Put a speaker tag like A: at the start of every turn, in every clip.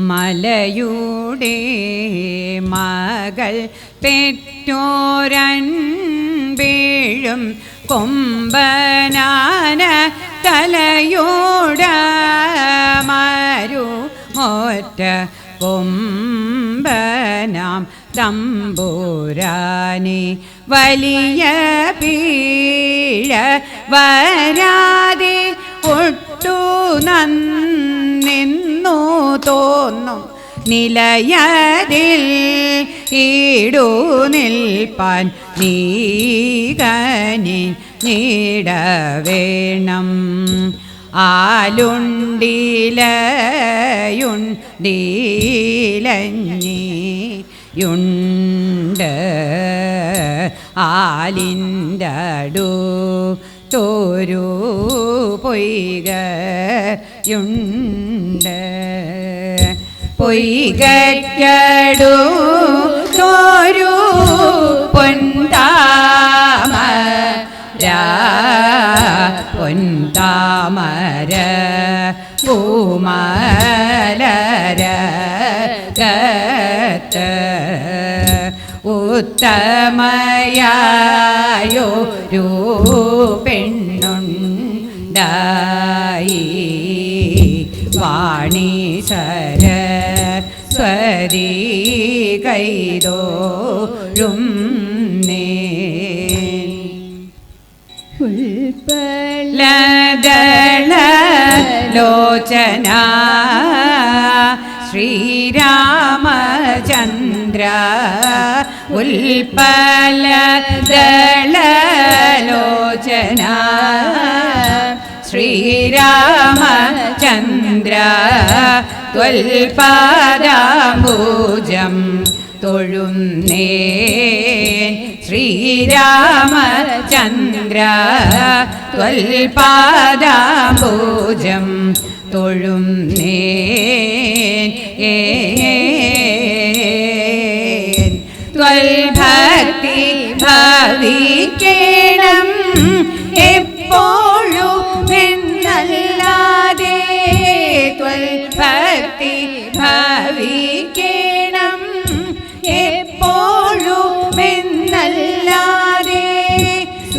A: മലയുടെ മകൾ പെറ്റോരൻപേഴും കൊമ്പനാന തലയോട മരു മോറ്റ കൊമ്പനാം തമ്പൂരാനെ വലിയ പീഴ വരാതെ ഒട്ടു നന്നിന്നു തോന്നും. നിലയതിൽ ഈടു നിൽപ്പാൻ നീകനി നീടവേണം. ആലിന്റെ ആലിന്റടു തോരു പൊയ്കയുണ്ട്. പൊയ്കടു തോരു പൊന്താമ പൊന്താമര ഗത്ത് ഉത്തമയായൊരു പെണ്ണുണ്ടായി. വാണി സര സ്വരി നേ ലദള ലോചന ശ്രീരാമചന്ദ്ര ഉൽപ്പല ദളലോചന ശ്രീരാമചന്ദ്ര ത്വൽപാദാംബൂജം തൊഴുന്നേ ശ്രീരാമചന്ദ്ര ത്വൽപാദാംബൂജം തൊഴുന്നേ ത്വൽഭക്തി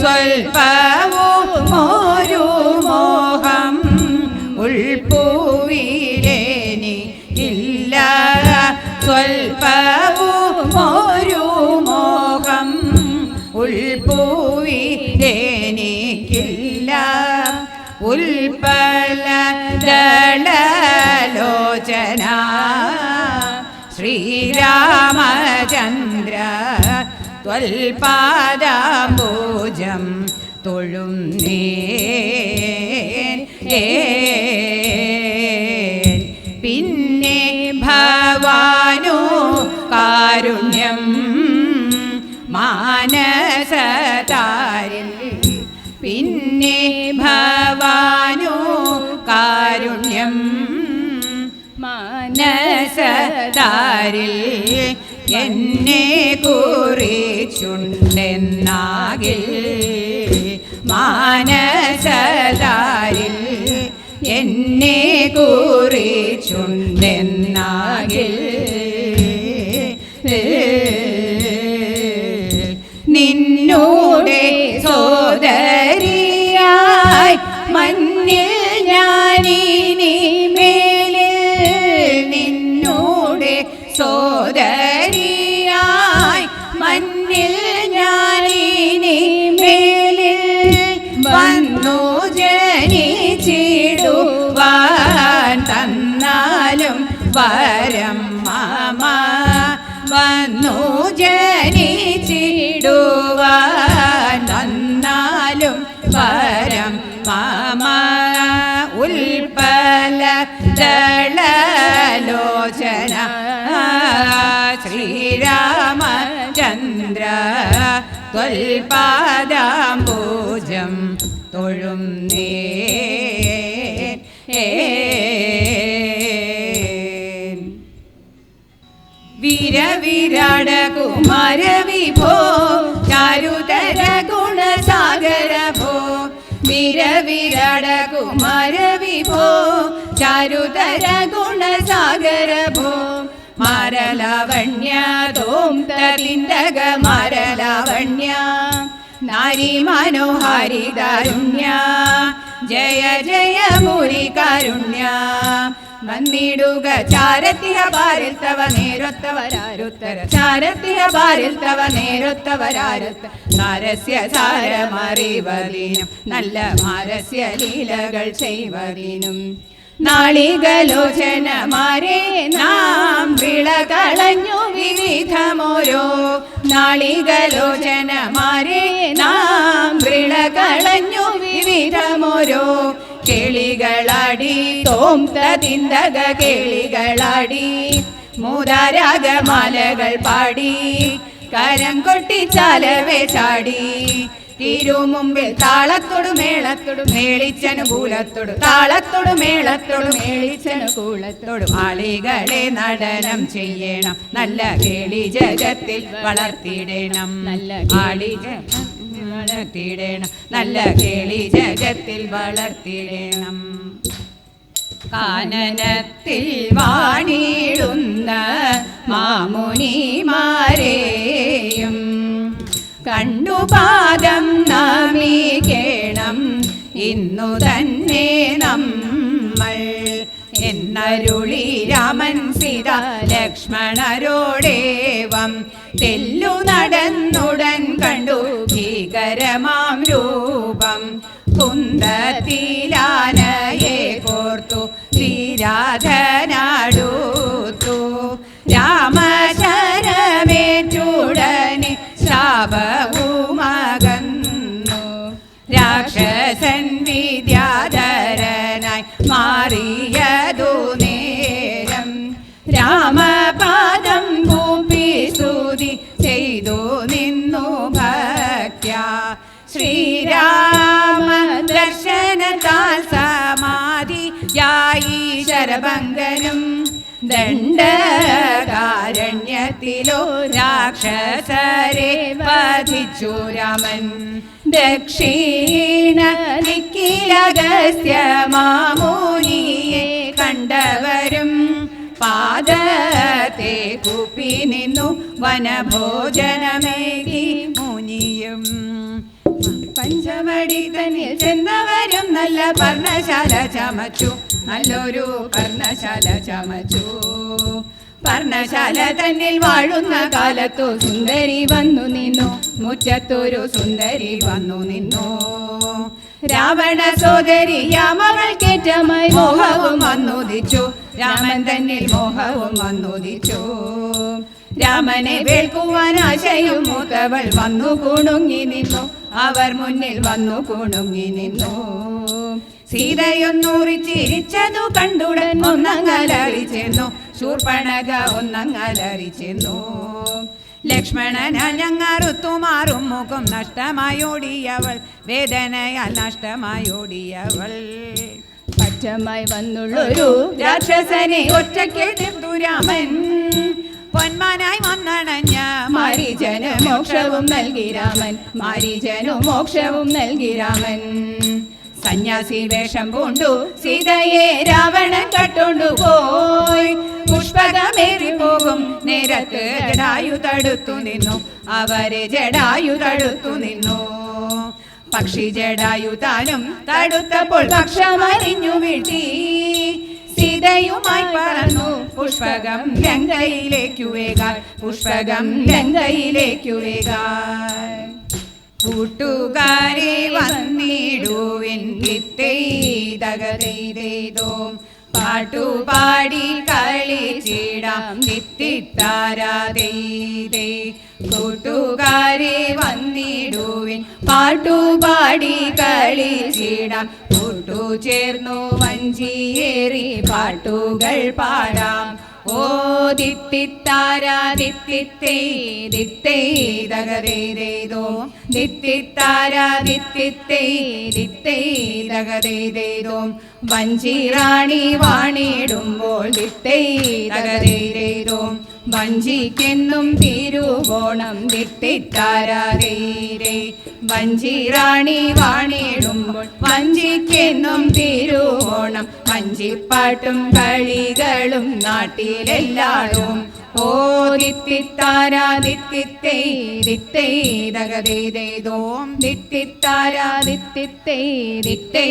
A: സ്വൽപ്പവും ഒരു മോഹം ഉൾപ്പൂവിലേനി ഇല്ല. സ്വൽപ്പവും ഒരു മോഹം ഉൾപ്പൂവിലേനിക്കില്ല ഉൽപ്പല ദളലോചന ശ്രീരാമചന്ദ്ര ത്വൽപാദാംബൂജം നേ പിന്നെ ഭവാനോ കാരുണ്യം മാനസതാരിൽ. പിന്നെ ഭവാനോ കാരുണ്യം മാനസതാരിൽ. എന്നെ കുറിച്ചുണ്ടെന്നാകിൽ മാനസതാരിൽ എന്നെ കുറിച്ചുണ്ടെന്നാകിൽ നിന്നോടെ സോദരിയായി മഞ്ഞിൽ ഞാനിനി മേലിൽ നിന്നോടെ സോദരിയായി ദളലോചന ശ്രീരാമചന്ദ്ര ത്വൽപാദാംബൂജം തൊഴും നേ വീരവിരാട കുമാര വിഭോ ചാരുതര ഗുണസാഗര ഭോ വീരവിരാട കുമാര വിഭോ ചാരുതര ഗുണസാഗര ഭോ മാരലാവണ്യ തോം തതിന്തക മാരലാവണ്യ നാരി മനോഹാരി കാരുണ്യ ജയ ജയ മുരി കാരുണ്യ. വന്നിടുക ചാരത്തിയ ബാരിൽ തവ നേരൊത്തവരാരുത്തര ചാരത്തിയ ബാരിൽ തവ നേരൊത്തവരാരുത്ത സാരസ്യ സാരമറിവതിനും. നല്ല മാരസ്യ ലീലകൾ ചെയ്വതിനും. നാളികലോചനമാരെ നാം വിളകളഞ്ഞു വിവിധമോരോ. നാളികലോചനമാരെ നാം വിളകളഞ്ഞു വിവിധമോരോ. കേളികളാടി തോം തതിന്തക കേളികളാടി മൂതാരാഗമാലകൾ പാടി കരം കൊട്ടി ചാലവേ ചാടി. തിരുമുമ്പിൽ മേളിച്ചനു മേളത്തോടു മേളിച്ചനുകൂലത്തോടു താളത്തോടു മേളിച്ചനു മേളിച്ചനുകൂലത്തോടു ആളികളെ നടനം ചെയ്യണം. നല്ല കേളി ജഗത്തിൽ വളർത്തിയിടണം. നല്ല ആളി വളർത്തിയിടണം. നല്ല കേളി ജഗത്തിൽ വളർത്തിയിടണം. കാനനത്തിൽ വാണിടുന്ന മാമുനിമാരെയും കണ്ടുപാദം നമീകേണം ഇന്നു തന്നെ നമ്മൾ എന്നരുളി രാമൻ സീത ലക്ഷ്മണരോടേവം. തെല്ലു നടന്നുടൻ കണ്ടു ഭീകരമാം രൂപം. കുന്തത്തിലാനയെ കോർത്തു ശ്രീരാധനാടുത്തു സമാധിയായി ശരഭങ്കനും ദണ്ഡകാരണ്യത്തിലോ രാക്ഷസരെ വധിച്ചു രാമൻ. ദക്ഷിണ ദിക്കിലഗസ്യ മാമൂനിയെ കണ്ടവരും പാദത്തെ കുപ്പി നിന്നു വനഭോജനമേകി പഞ്ചവടി തന്നിൽ ചെന്നവരും നല്ല പർണശാല ചമച്ചു. നല്ലൊരു പർണശാല ചമച്ചു. പർണശാല തന്നിൽ വാഴുന്ന കാലത്തു സുന്ദരി വന്നു നിന്നു. മുറ്റത്തൊരു സുന്ദരി വന്നു നിന്നു. രാവണ സോദരി യാമകൾക്കേറ്റമായി മോഹവും വന്നുദിച്ചു രാമൻ തന്നിൽ മോഹവും വന്നുദിച്ചു രാമനെ വേൾക്കുവാൻ ആശയും മൂത്തവൾ വന്നു കുണുങ്ങി നിന്നു. അവർ മുന്നിൽ വന്നു കുണുങ്ങി നിന്നു. സീതയൊന്നൂറി ചിരിച്ചതു കണ്ടുടൻ ഒന്നങ്ങലറിച്ചെന്നു ശൂർപ്പണക ഒന്നങ്ങലറിച്ചെന്നു ലക്ഷ്മണന ഞങ്ങറുത്തുമാറും മുഖം നഷ്ടമായോടിയവൾ. വേദനയാൽ നഷ്ടമായോടിയവൾ.
B: പച്ചമായി വന്നുള്ളൊരു
A: രാക്ഷസനെ ഒറ്റക്കെട്ടിർത്തു രാമൻ. പൊന്മാനായി വന്നണഞ്ഞ
B: മാരീജന് മോക്ഷവും നൽകി രാമൻ. മാരീജനു മോക്ഷവും നൽകി രാമൻ.
A: സന്യാസി വേഷം പൂണ്ടു സീതയെ രാവണൻ കട്ടുണ്ടു പോയി. പുഷ്പകമേറി പോകും നേരത്ത് ജടായു തടുത്തു നിന്നു. അവരെ ജടായു തടുത്തു നിന്നു. പക്ഷി ജടായു താനും തടുത്തപ്പോൾ പക്ഷമറിഞ്ഞു വീട്ടി. സീതയുമായി പറന്നു. പുഷ്പകം ഗംഗയിലേക്കു വേകാൻ പുഷ്പകം ഗംഗയിലേക്കു വേകാൻ കൂട്ടുകാരെ വന്നിടുവിൻ വിത്തേതകതോ പാട്ടുപാടി കളിച്ചിടാം വിത്തിത്താരാതേ കൂട്ടുകാരെ വന്നിടുവിൻ. പാട്ടുപാടി കളിച്ചിടാം കൂട്ടു ചേർന്നു വഞ്ചിയേറി പാട്ടുകൾ പാടാം. ഓ ദിത്തിത്താരാ ദിത്തിത്തേ ദിത്തേ ദഗതേതേതോ ദിത്തിത്താരാ വഞ്ചിറാണി വാണിടുമ്പോൾ ദിത്തേ ദഗതേതേതോ വഞ്ചിക്കെന്നും തിരുവോണം വഞ്ചി
B: വഞ്ചിറാണി വാണിടുമ്പോൾ വഞ്ചിക്കെന്നും തിരുവോണം. വഞ്ചിപ്പാട്ടും കളികളും നാട്ടിലെല്ലാടും ഓ ദിത്തിത്താരാ ദിത്തിത്തേ ദിത്തേ ദഗതേതേതോം ദിത്തിത്താരാ ദിത്തിത്തേ ദിത്തേ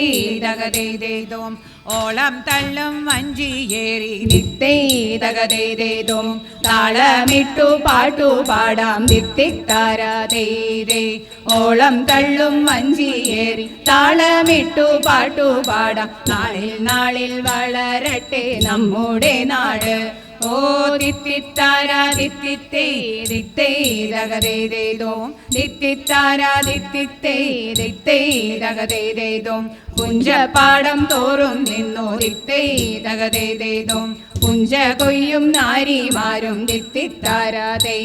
A: ഓളം തള്ളും വഞ്ചിയേറി
B: ദിത്തേ ദഗതേതേതോം താളമിട്ടു പാട്ടു പാടാം ദിത്തിത്താരാ ഓളം തള്ളും വഞ്ചിയേറി താളമിട്ടു പാട്ടു പാടാം. നാളിൽ നാളിൽ വളരട്ടെ നമ്മുടെ നാട്. ഓ ദിത്തിത്താരാ ദിത്തിത്തേ ദിത്തേ ദഗതേതേതോം ദിത്തിത്താരാ ദിത്തിത്തേ ദിത്തേ പുഞ്ചപ്പാടം തോറും നിന്നു ദിത്തേ ദഗതേതേതോം പുഞ്ച കൊയ്യും നാരിമാരും തിത്തിത്താരാതെ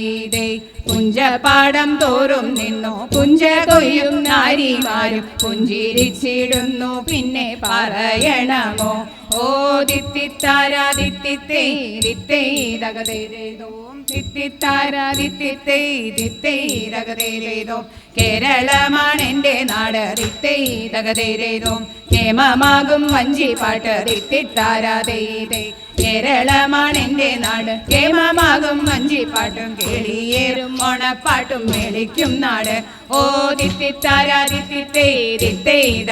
B: പുഞ്ചപാടം തോറും നിന്നു. പുഞ്ച കൊയ്യും നാരിമാരും പുഞ്ചിരിച്ചിടുന്നു. പിന്നെ പറയണമോ? ഓ ദിത്തിത്താരാദിത്തിത്തേ ദിത്തേ ദഗതേതോം ദിത്തിത്താരാ ദിത്തിത്തേ ദിത്തേ രഗതേ കേരളമാണ് എന്റെ നാട്. ദിത്തേ ഹേമമാകും വഞ്ചി പാട്ട് ദിത്തിത്താരാ ദേ കേരളമാണ് എന്റെ നാട്. കേമമാകും വഞ്ചിപ്പാട്ടും കേളിയേറും. ഓണപ്പാട്ടും മേളിക്കും നാട്. ഓ ദിത്തിത്താരാ ദിത്തിത്തേ ദിത്തേ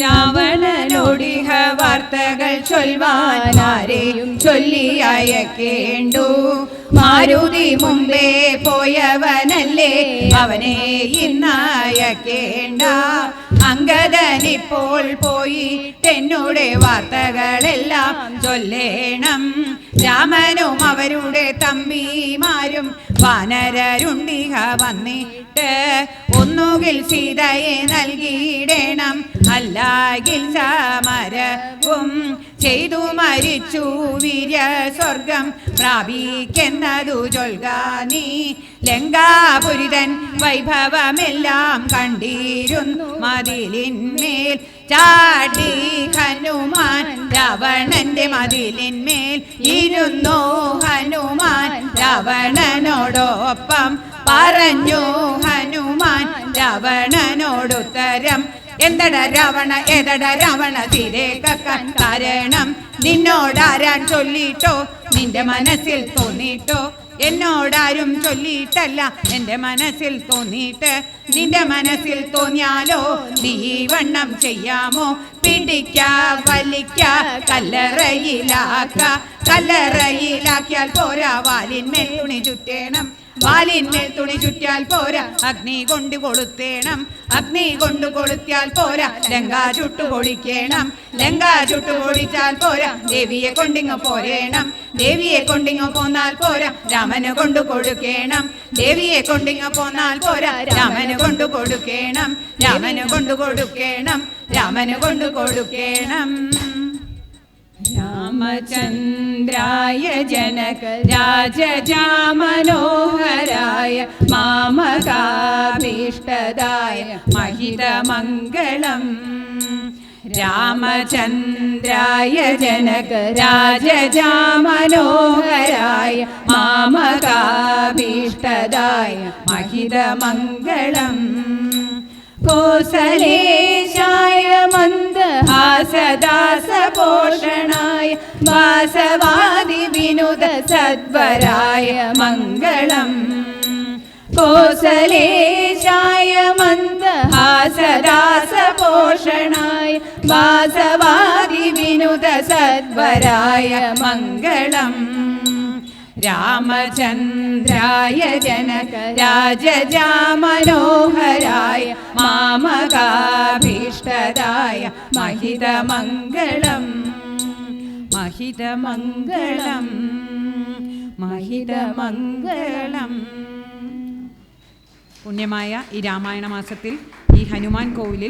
B: രാവണനോടിഹ വാർത്തകൾ ചൊൽവാൻ ആരെയും ചൊല്ലി അയക്കേണ്ടു. മാരുതി മുമ്പേ പോയവനല്ലേ അവനെ ഇന്നയക്കേണ്ട അങ്കദനിപ്പോൾ പോയി തെന്നുടെ വാർത്തകളെല്ലാം ചൊല്ലേണം. രാമനും അവരുടെ തമ്പിമാരും വാനരരുണ്ടിഹ വന്നിട്ട് ഒന്നുകിൽ സീതയെ നൽകിയിടണം അല്ലാകിൽ സമരവും ചെയ്തു മരിച്ചു വീര്യ സ്വർഗം പ്രാപിക്കുന്നതു ചൊൽക നീ. ലങ്കാപുരിതൻ വൈഭവമെല്ലാം കണ്ടിരുന്നു മതിലിന്മേൽ ചാടി ഹനുമാൻ. രാവണന്റെ മതിലിന്മേൽ ഇരുന്നു ഹനുമാൻ രാവണനോടൊപ്പം പറഞ്ഞു ഹനുമാൻ രാവണനോടുത്തരം. എന്തട രാവണ എതട രാവണ തീരെ കക്കാൻ കാരണം? നിന്നോടാരാൻ ചൊല്ലിട്ടോ? നിന്റെ മനസ്സിൽ തോന്നിട്ടോ? എന്നോടാരും ചൊല്ലിയിട്ടല്ല. എന്റെ മനസ്സിൽ തോന്നിയിട്ട് നിന്റെ മനസ്സിൽ തോന്നിയാലോ? നീ വണ്ണം ചെയ്യാമോ? പിടിക്ക വലിക്ക കല്ലറയിലാക്ക. കല്ലറയിലാക്കിയാൽ പോരാ. വാലിന്മേൽ തുണി ചുറ്റേണം. വാലിന്മേൽ തുണി ചുറ്റാൽ പോരാ. അഗ്നി കൊണ്ട് കൊളുത്തേണം. അഗ്നി കൊണ്ട് കൊളുത്തിയാൽ പോരാ. ലങ്ക ചുട്ടു പൊളിക്കേണം. ലങ്ക ചുട്ടു പൊളിച്ചാൽ പോരാ. ദേവിയെ കൊണ്ടിങ്ങ് പോരേണം. ദേവിയെ കൊണ്ടിങ്ങ് പോന്നാൽ പോരാ. രാമന് കൊണ്ട് കൊടുക്കേണം ദേവിയെ കൊണ്ടിങ്ങ് പോന്നാൽ പോരാ. രാമന് കൊണ്ട് കൊടുക്കേണം രാമന് കൊണ്ട് കൊടുക്കേണം രാമന് കൊണ്ട് കൊടുക്കേണം രാമചന്ദ്രായ ജനക രാജജാമനോഹരായ മാമകാഭീഷ്ടദായ മഹിതമംഗളം. രാമചന്ദ്രായ ജനക രാജജാമനോഹരായ മാമകാഭീഷ്ടദായ മഹിതമംഗളം. കോസലേശായ മന്ദഹാസദാസപോഷണായ വാസവാദി വിനുത സദ്വരായ മംഗളം. കോസലേശായ മന്ദഹാസദാസപോഷണായ രാമചന്ദ്രായ ജനക രാജജാമനോഹരായ മാമകാഭീഷ്ടരായ മഹിതമംഗളം മഹിതമംഗളം മഹിതമംഗളം.
C: പുണ്യമായ ഈ രാമായണ മാസത്തിൽ ഈ ഹനുമാൻ കോവിലിൽ